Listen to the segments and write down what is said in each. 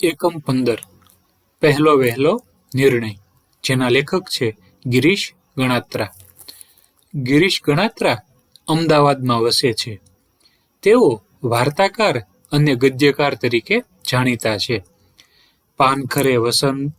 એકમ પંદર. પહેલો વહેલો નિર્ણય, જેના લેખક છે ગિરીશ ગણાત્રા. ગિરીશ ગણાત્રા અમદાવાદમાં વસે છે. તેઓ વાર્તાકાર અને ગદ્યકાર તરીકે જાણીતા છે. પાનખરે વસંત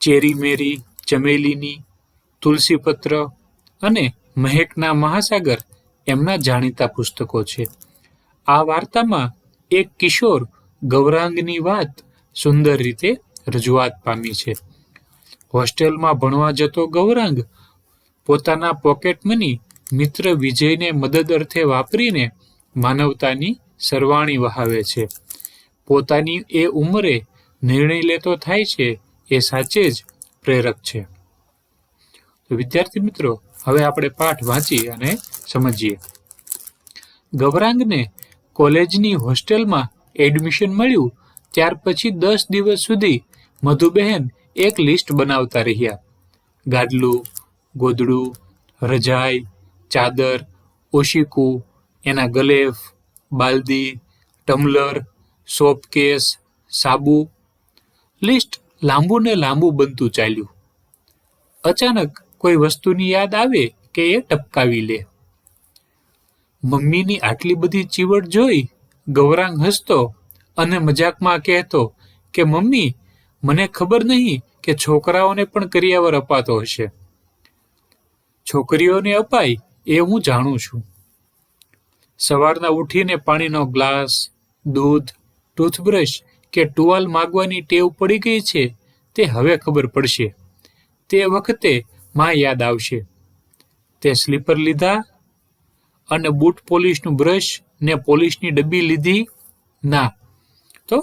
ચેરી મેરી ચમેલીની, તુલસીપત્ર અને મહેકના મહાસાગર એમના જાણીતા પુસ્તકો છે. આ વાર્તામાં એક કિશોર ગૌરાંગની વાત સુંદર રીતે રજૂઆત પામી છે. હોસ્ટેલમાં ભણવા જતો ગૌરાંગ પોતાના પોકેટ મની મિત્ર વિજયને મદદ અર્થે વાપરીને માનવતાની સરવાણી વહાવે છે. પોતાની એ ઉંમરે નિર્ણય લેતો થાય છે એ સાચે જ પ્રેરક છે. તો વિદ્યાર્થી મિત્રો, હવે આપણે પાઠ વાંચી અને સમજીએ. ગૌરાંગને કોલેજની હોસ્ટેલમાં એડમિશન મળ્યું, ત્યાર પછી દસ દિવસ સુધી મધુબહેન એક લિસ્ટ બનાવતા રહ્યા. ગાડલું ગોદડું, રજાઈ, ચાદર, ઓશીકુ, એના ગલેફ, બાલદી, ટમલર, સોપકેસ, સાબુ. લિસ્ટ લાંબુ ને લાંબુ બનતું ચાલ્યું. અચાનક કોઈ વસ્તુની યાદ આવે કે એ ટપકાવી લે. મમ્મીની આટલી બધી ચીવટ જોઈ ગૌરાંગ હસતો અને મજાકમાં કહેતો કે, મમ્મી, મને ખબર નહીં કે છોકરાઓને પણ કરિયાવર અપાતો હશે. છોકરીઓને અપાય એ હું જાણું છું. સવારના ઉઠીને પાણીનો ગ્લાસ, દૂધ, ટૂથબ્રશ કે ટુવાલ માગવાની ટેવ પડી ગઈ છે તે હવે ખબર પડશે. તે વખતે માં યાદ આવશે. તે સ્લીપર લીધા અને બૂટ પોલિશનું બ્રશ ને પોલીસની ડબ્બી લીધી ના. તો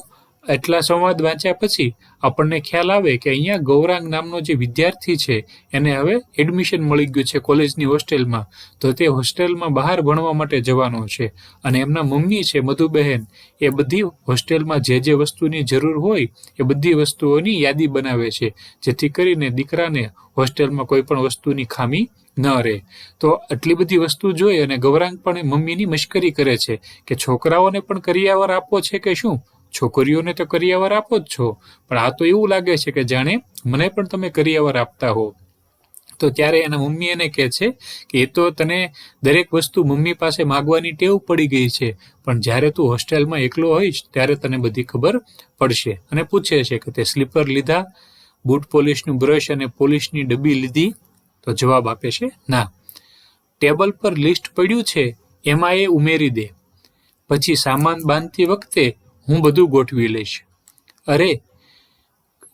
એટલા સંવાદ વાંચ્યા પછી આપણને ખ્યાલ આવે કે અહીંયા ગૌરાંગ નામનો જે વિદ્યાર્થી છે, એને હવે એડમિશન મળી ગયું છે કોલેજની હોસ્ટેલમાં. તો તે હોસ્ટેલમાં બહાર ભણવા માટે જવાનો છે અને એમના મમ્મી છે મધુબહેન. એ બધી હોસ્ટેલમાં જે જે વસ્તુની જરૂર હોય એ બધી વસ્તુઓની યાદી બનાવે છે, જેથી કરીને દીકરાને હોસ્ટેલમાં કોઈ પણ વસ્તુની ખામી ન રહે. તો આટલી બધી વસ્તુ જોઈ અને ગૌરાંગ પણ મમ્મીની મશ્કરી કરે છે કે છોકરાઓને પણ કરિયાવર આપો છે કે શું? છોકરીઓને તો કરિયાવર આપો જ છો. પણ આ તો એવું લાગે છે કે જાણે મને પણ તમે કરિયાવર આપતા હો. તો ત્યારે એના મમ્મી એને કહે છે કે એ તો તને દરેક વસ્તુ મમ્મી પાસે માગવાની ટેવ પડી ગઈ છે. પણ જ્યારે તું હોસ્ટેલમાં એકલો હોઈશ ત્યારે તને બધી ખબર પડશે. અને પૂછે છે કે તે સ્લીપર લીધા, બૂટ પોલિશનું બ્રશ અને પોલિશની ડબ્બી લીધી? તો જવાબ આપે છે, ના. ટેબલ પર લિસ્ટ પડ્યું છે, એમાં એ ઉમેરી દે. પછી સામાન બાંધતી વખતે હું બધું ગોઠવી લઈશ. અરે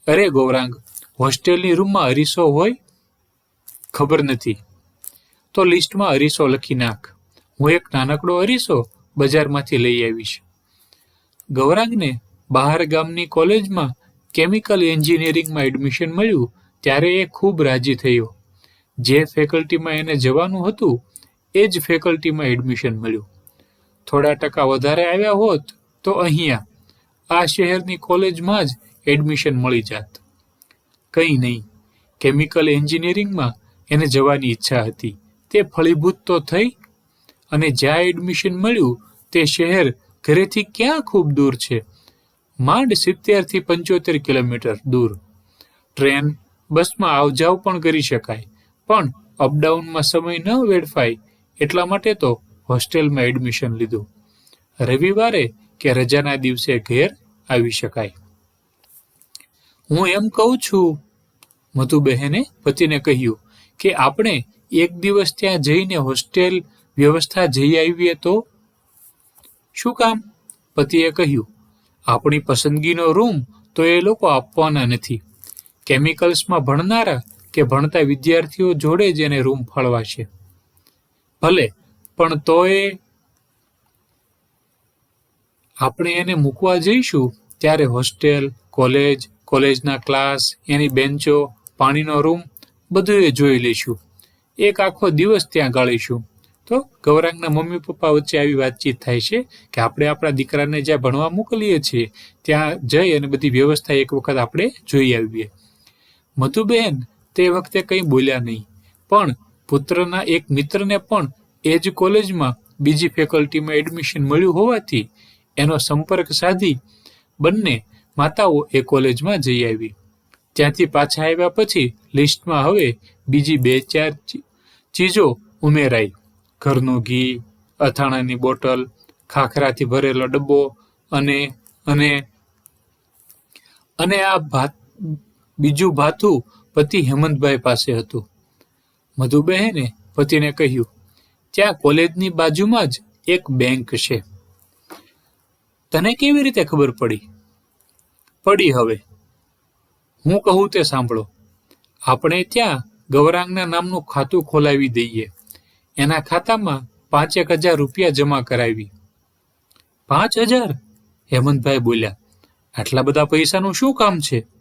અરે ગૌરાંગ, હોસ્ટેલની રૂમમાં અરીસો હોય? ખબર નથી. તો લિસ્ટમાં અરીસો લખી નાખ. હું એક નાનકડો અરીસો બજારમાંથી લઈ આવીશ. ગૌરાંગને બહાર ગામની કોલેજમાં કેમિકલ એન્જિનિયરિંગમાં એડમિશન મળ્યું, ત્યારે એ ખૂબ રાજી થયો. જે ફેકલ્ટીમાં એને જવાનું હતું, એ જ ફેકલ્ટીમાં એડમિશન મળ્યું. થોડા ટકા વધારે આવ્યા હોત, તો અહીંયા, આ શહેરની કોલેજમાં જ એડમિશન મળી જાત. કંઈ નહીં કેમિકલ એન્જિનિયરિંગમાં એને જવાની ઈચ્છા હતી. તે ફળીભૂત તો થઈ, અને જ્યાં એડમિશન મળ્યું, તે શહેર ઘરેથી ક્યાં ખૂબ દૂર છે? માંડ સિત્તેરથી પંચોતેર કિલોમીટર દૂર. ટ્રેન, બસમાં આવજાવ પણ કરી શકાય. પણ અપડાઉનમાં સમય ન વેડફાય એટલા માટે તો હોસ્ટેલમાં એડમિશન લીધું. રવિવારે કે રજાના દિવસે ઘેર આવી શકાય. હું એમ કહું છું, મધુબહેને પતિને કહ્યું કે આપણે એક દિવસ ત્યાં જઈને હોસ્ટેલ વ્યવસ્થા જઈ આવીએ તો? શું કામ? પતિએ કહ્યું, આપણી પસંદગીનો રૂમ તો એ લોકો આપવાના નથી. કેમિકલ્સમાં ભણનારા કે ભણતા વિદ્યાર્થીઓ જોડે જ એને રૂમ ફાળવાશે ભલે, પણ તોય આપણે એને મૂકવા જઈશું ત્યારે હોસ્ટેલ, કોલેજ, કોલેજના ક્લાસ, એની બેન્ચો, પાણીનો રૂમ બધું એ જોઈ લઈશું. એક આખો દિવસ ત્યાં ગાળીશું. તો ગૌરાંગના મમ્મી પપ્પા વચ્ચે આવી વાતચીત થાય છે કે આપણે આપણા દીકરાને જ્યાં ભણવા મોકલીએ છીએ, ત્યાં જઈ અને બધી વ્યવસ્થા એક વખત આપણે જોઈ આવીએ. મધુબહેન તે વખતે કંઈ બોલ્યા નહીં. પણ પુત્રના એક મિત્રને પણ એ જ કોલેજમાં બીજી ફેકલ્ટીમાં એડમિશન મળ્યું હોવાથી એનો સંપર્ક સાધી બંને માતાઓ એ કોલેજમાં જઈ આવી. ત્યાંથી પાછા આવ્યા પછી લિસ્ટમાં હવે બીજી બે ચાર ચીજો ઉમેરાઈ. ઘરનું ઘી, અથાણાની બોટલ, ખાખરાથી ભરેલો ડબ્બો અને અને અને આ ભાત, બીજું ભાથું પતિ હેમંતભાઈ પાસે હતું. મધુબહેને પતિને કહ્યું, ત્યાં કોલેજની બાજુમાં જ એક બેંક છે. તને કેવી રીતે ખબર પડી? પડી હવે. હું કહું તે સાંભળો. આપણે ત્યાં ગૌરાંગના નામનું ખાતું ખોલાવી દઈએ. એના ખાતામાં પાંચેક હજાર રૂપિયા જમા કરાવી. પાંચ હજાર? હેમંતભાઈ બોલ્યા. આટલા બધા પૈસાનું શું કામ છે?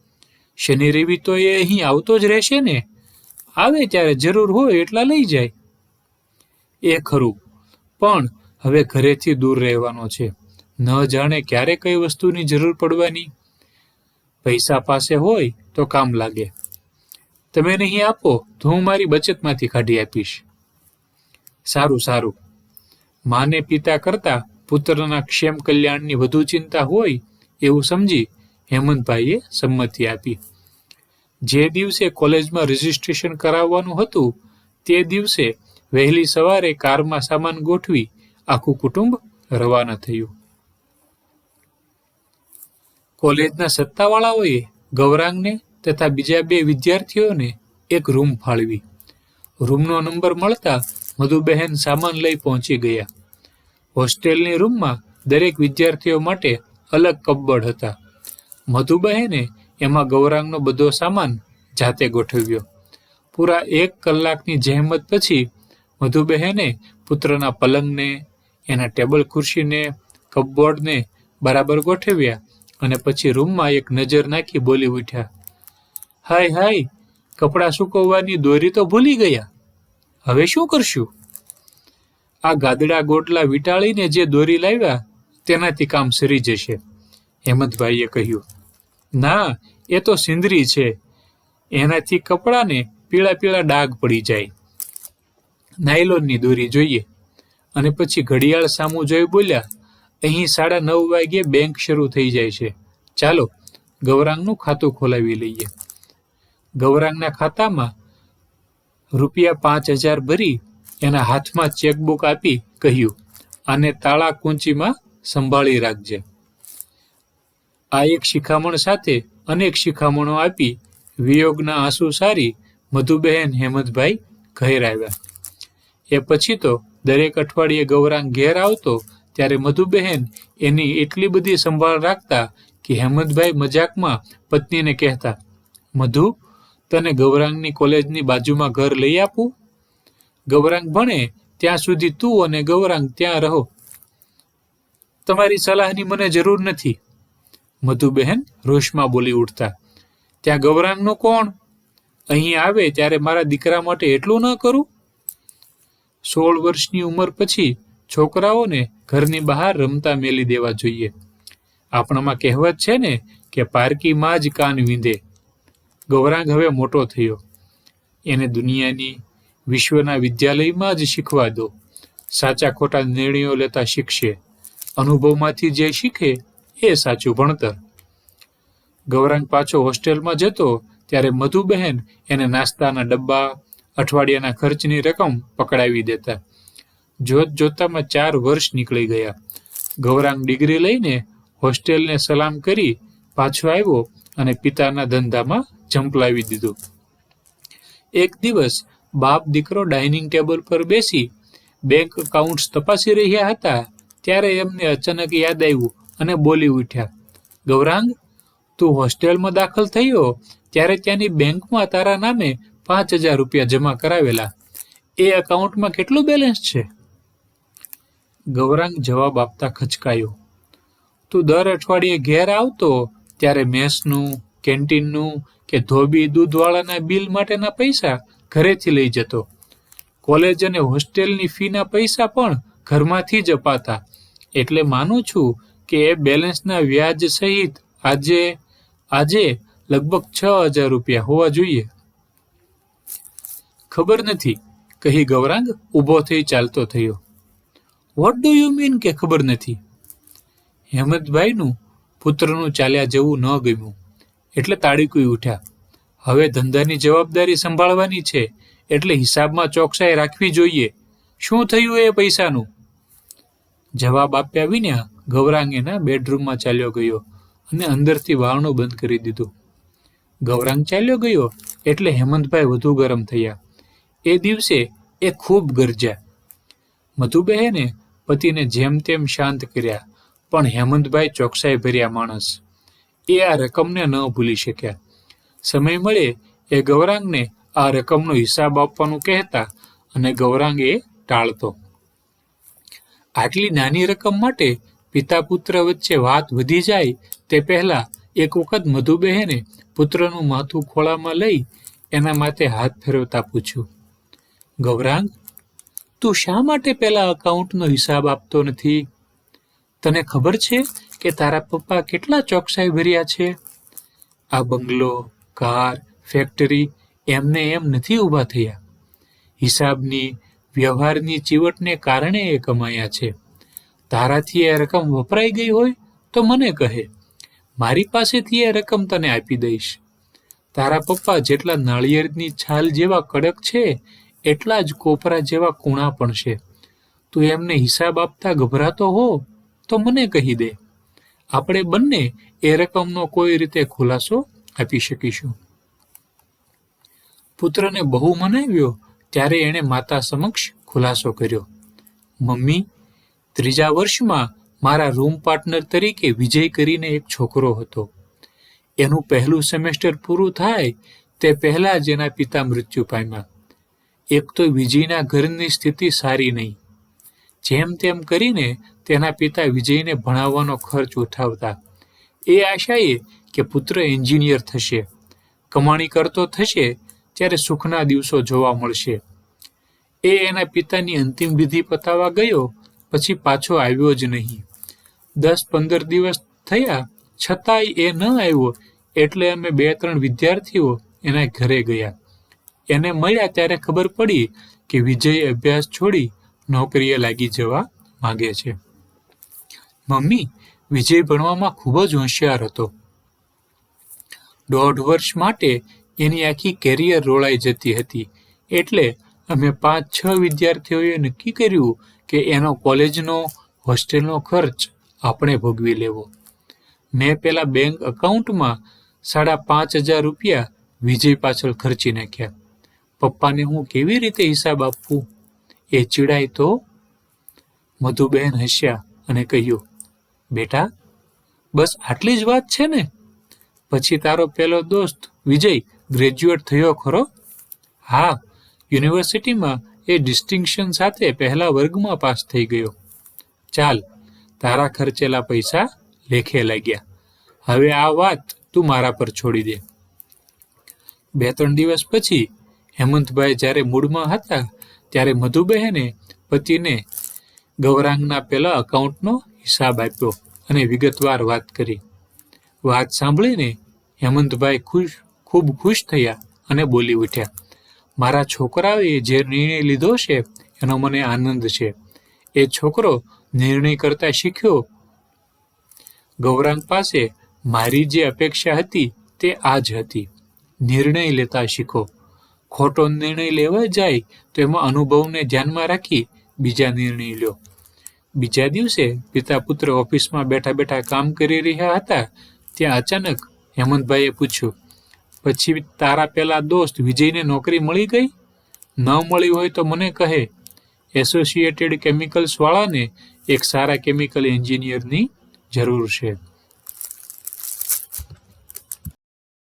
શનિ રવિ તો એ અહીં આવતો જ રહેશે ને? આવે ત્યારે જરૂર હોય એટલા લઈ જાય. એ ખરું. પણ હવે ઘરેથી દૂર રહેવાનો છે. ન જાણે ક્યારે કઈ વસ્તુની જરૂર પડવાની. પૈસા પાસે હોય તો કામ લાગે. તમે નહીં આપો તો હું મારી બચતમાંથી કાઢી આપીશ. સારું સારું. માને પિતા કરતા પુત્રના ક્ષેમ કલ્યાણની વધુ ચિંતા હોય એવું સમજી હેમંતભાઈએ સંમતિ આપી. જે દિવસે કોલેજમાં રજીસ્ટ્રેશન કરાવવાનું હતું, તે દિવસે વહેલી સવારે કારમાં સામાન ગોઠવી આખું કુટુંબ રવાના થયું. કોલેજના સત્તાવાળાઓએ ગૌરાંગને તથા બીજા બે વિદ્યાર્થીઓને એક રૂમ ફાળવી. રૂમનો નંબર મળતા મધુબહેન સામાન લઈ પહોંચી ગયા. હોસ્ટેલની રૂમમાં દરેક વિદ્યાર્થીઓ માટે અલગ કબ્બડ હતા. મધુબહેને એમાં ગૌરાંગનો બધો સામાન જાતે ગોઠવ્યો. પૂરા એક કલાકની જહેમત પછી મધુબહેને પુત્રના પલંગને, એના ટેબલ ખુરશીને, કપબોર્ડને બરાબર ગોઠવ્યા અને પછી રૂમમાં એક નજર નાખી બોલી ઉઠ્યા, હાય હાય, કપડાં સૂકવવાની દોરી તો ભૂલી ગયા. હવે શું કરશું? આ ગાદડા ગોટલા વીંટાળીને જે દોરી લાવ્યા તેનાથી કામ સરી જશે, હેમંતભાઈએ કહ્યું. ના, એ તો સિંદરી છે. એનાથી કપડાને પીળા પીળા ડાઘ પડી જાય. નાયલોનની દોરી જોઈએ. અને પછી ઘડિયાળ સામું જોઈ બોલ્યા, અહીં સાડા નવ વાગ્યે બેંક શરૂ થઈ જાય છે. ચાલો, ગૌરાંગનું ખાતું ખોલાવી લઈએ. ગૌરાંગના ખાતામાં રૂપિયા પાંચ હજાર ભરી એના હાથમાં ચેકબુક આપી કહ્યું, આને તાળા કુંચીમાં સંભાળી રાખજે. આ એક શિખામણ સાથે અનેક શિખામણો આપી વિયોગના આંસુ સારી મધુબહેન હેમંતભાઈ ઘેર આવ્યા એ પછી તો દરેક અઠવાડિયે ગૌરાંગ ઘેર આવતો ત્યારે મધુબહેન એની એટલી બધી સંભાળ રાખતા કે હેમંતભાઈ મજાકમાં પત્નીને કહેતા, મધુ, તને ગૌરાંગની કોલેજની બાજુમાં ઘર લઈ આપું? ગૌરાંગ ભણે ત્યાં સુધી તું અને ગૌરાંગ ત્યાં રહો. તમારી સલાહની મને જરૂર નથી. મધુબહેન રોષમાં બોલી ઉઠતા, ત્યાં ગૌરાંગનું કોણ? અહીં આવે ત્યારે મારા દીકરા માટે એટલું ન કરું? સોળ વર્ષની ઉંમર પછી છોકરાઓને ઘરની બહાર રમતા મેલી દેવા જોઈએ. આપણામાં કહેવત છે ને કે પારકીમાં જ કાન વીંધે. ગૌરાંગ હવે મોટો થયો. એને દુનિયાની વિશ્વના વિદ્યાલયમાં જ શીખવા દો. સાચા ખોટા નિર્ણયો લેતા શીખશે. અનુભવમાંથી જે શીખે એ સાચું ભણતર. ગૌરાંગ પાછો હોસ્ટેલમાં જતો ત્યારે મધુબહેન એને નાસ્તાના ડબ્બા, અઠવાડિયાના ખર્ચની રકમ પકડાવી દેતા. જોત જોતામાં ચાર વર્ષ નીકળી ગયા. ગૌરાંગ ડિગ્રી લઈને હોસ્ટેલને સલામ કરી પાછો આવ્યો અને પિતાના ધંધામાં ઝંપલાવી દીધું. એક દિવસ બાપ દીકરો ડાઇનિંગ ટેબલ પર બેસી બેંક એકાઉન્ટ્સ તપાસી રહ્યા હતા, ત્યારે એમને અચાનક યાદ આવ્યું અને બોલી ઉઠ્યા, ગૌરાંગ, તું હોસ્ટેલમાં દાખલ થયો? ત્યારે ત્યાંની બેંકમાં તારા નામે પાંચ હજાર રૂપિયા જમા કરાવેલા. એ એકાઉન્ટમાં કેટલું બેલેન્સ છે? ગૌરાંગ જવાબ આપતા ખચકાયો, તું દર અઠવાડિયે ઘેર આવતો, ત્યારે મેસનું, કેન્ટીનનું કે ધોબી દૂધવાળાના બિલ માટેના પૈસા ઘરેથી લઈ જતો. કોલેજ અને હોસ્ટેલની ફીના પૈસા પણ ઘરમાંથી જ અપાતા. એટલે માનું છું કે બેલેન્સના વ્યાજ સહિત આજે આજે લગભગ છ હજાર રૂપિયા હોવા જોઈએ. ખબર નથી, કહી ગૌરાંગ ઊભો થઈ ચાલતો થયો. વોટ ડુ યુ મીન કે ખબર નથી? હેમંતભાઈનું પુત્રનું ચાલ્યા જવું ન ગમ્યું. એટલે તાળીકુઈ ઉઠ્યા. હવે ધંધાની જવાબદારી સંભાળવાની છે, એટલે હિસાબમાં ચોકસાઈ રાખવી જોઈએ. શું થયું એ પૈસાનું? જવાબ આપ્યા વિના ગૌરાંગ એના બેડરૂમમાં ચાલ્યો ગયો અને અંદરથી વાવણું બંધ કરી દીધું. ગૌરાંગ ચાલ્યો ગયો એટલે હેમંતભાઈ વધુ ગરમ થયા. એ દિવસે એ ખૂબ ગરજ્યા મધુબહેને પતિને જેમ તેમ શાંત કર્યા, પણ હેમંતભાઈ ચોકસાઈ ભર્યા માણસ. એ આ રકમને ન ભૂલી શક્યા. સમય મળે એ ગૌરાંગને આ રકમનો હિસાબ આપવાનું કહેતા અને ગૌરાંગ એ ટાળતો. આટલી નાની રકમ માટે પિતા પુત્ર વચ્ચે વાત વધી જાય, તે પહેલા એક વખત મધુબહેને પુત્રનું માથું ખોળામાં લઈ એના માથે હાથ ફેરવતા પૂછ્યું, ગૌરાંગ, તું શા માટે પેલા અકાઉન્ટનો હિસાબ આપતો નથી? તને ખબર છે કે તારા પપ્પા કેટલા ચોકસાઈ ભર્યા છે? આ બંગલો, કાર ફેક્ટરી એમને એમ નથી ઊભા થયા. હિસાબની, વ્યવહારની ચીવટને કારણે એ કમાયા છે. તારાથી એ રકમ વપરાઈ ગઈ હોય તો મને કહે. મારી પાસેથી એ રકમ તને આપી દઈશ. તારા પપ્પા જેટલા નાળિયેરની છાલ જેવા કડક છે, એટલા જ કોપરા જેવા કૂણા પણ છે. તું એમને હિસાબ આપતા ગભરાતો હો તો મને કહી દે. આપણે બંને એ રકમનો કોઈ રીતે ખુલાસો આપી શકીશું. પુત્રને બહુ મનાવ્યો ત્યારે એણે માતા સમક્ષ ખુલાસો કર્યો. મમ્મી ત્રીજા વર્ષમાં મારા રૂમ પાર્ટનર તરીકે વિજય કરીને એક છોકરો હતો. એનું પહેલું સેમેસ્ટર પૂરું થાય તે પહેલાં જ એના પિતા મૃત્યુ પામ્યા. એક તો વિજયના ઘરની સ્થિતિ સારી નહીં. જેમ તેમ કરીને તેના પિતા વિજયને ભણાવવાનો ખર્ચ ઉઠાવતા. એ આશાએ કે પુત્ર એન્જિનિયર થશે. કમાણી કરતો થશે ત્યારે સુખના દિવસો જોવા મળશે. એ એના પિતાની અંતિમ વિધિ પતાવવા ગયો પછી પાછો આવ્યો જ નહીં. દસ પંદર દિવસ થયા, છતાંય એ ન આવ્યો, એટલે અમે બે ત્રણ વિદ્યાર્થીઓ એના ઘરે ગયા. એને મળ્યા ત્યારે ખબર પડી કે વિજય અભ્યાસ છોડી નોકરીએ લાગી જવા માંગે છે. મમ્મી, વિજય ભણવામાં ખૂબ જ હોશિયાર હતો. દોઢ વર્ષ માટે એની આખી કેરિયર રોળાઈ જતી હતી, એટલે અમે પાંચ, છ વિદ્યાર્થીઓએ નક્કી કર્યું કે એનો કોલેજનો, હોસ્ટેલનો ખર્ચ આપણે ભોગવી લેવો. મેં પેલા બેંક એકાઉન્ટમાં સાડા પાંચ હજાર રૂપિયા વિજય પાછળ ખર્ચી નાખ્યા. પપ્પાને હું કેવી રીતે હિસાબ આપવું? એ ચીડાય તો મધુબહેન હસ્યા અને કહ્યું, બેટા, બસ આટલી જ વાત છે ને? પછી તારો પેલો દોસ્ત વિજય ગ્રેજ્યુએટ થયો ખરો? હા યુનિવર્સિટીમાં એ ડિસ્ટિંક્શન સાથે પહેલા વર્ગમાં પાસ થઈ ગયો. ચાલ, તારા ખર્ચેલા પૈસા લેખે લાગ્યા. હવે આ વાત તું મારા પર છોડી દે. બે ત્રણ દિવસ પછી હેમંતભાઈ જ્યારે મૂડમાં હતા, ત્યારે મધુબહેને પતિને ગૌરાંગના પહેલા અકાઉન્ટનો હિસાબ આપ્યો અને વિગતવાર વાત કરી. વાત સાંભળીને હેમંતભાઈ ખુશ, ખૂબ ખુશ થયા અને બોલી ઉઠ્યા. મારા છોકરાએ જે નિર્ણય લીધો છે, એનો મને આનંદ છે. એ છોકરો નિર્ણય કરતા શીખ્યો. ગૌરાંગ પાસે મારી જે અપેક્ષા હતી, તે આ જ હતી. નિર્ણય લેતા શીખો. ખોટો નિર્ણય લેવા જાય, તો એમાં અનુભવને ધ્યાનમાં રાખી બીજા નિર્ણય લ્યો. બીજા દિવસે પિતા પુત્ર ઓફિસમાં બેઠા બેઠા કામ કરી રહ્યા હતા, ત્યાં અચાનક હેમંતભાઈએ પૂછ્યું પછી તારા પેલા દોસ્ત વિજયને નોકરી મળી ગઈ? ન મળી હોય તો મને કહે. એસોસિએટેડ કેમિકલ્સવાળાને એક સારા કેમિકલ એન્જિનિયરની જરૂર છે.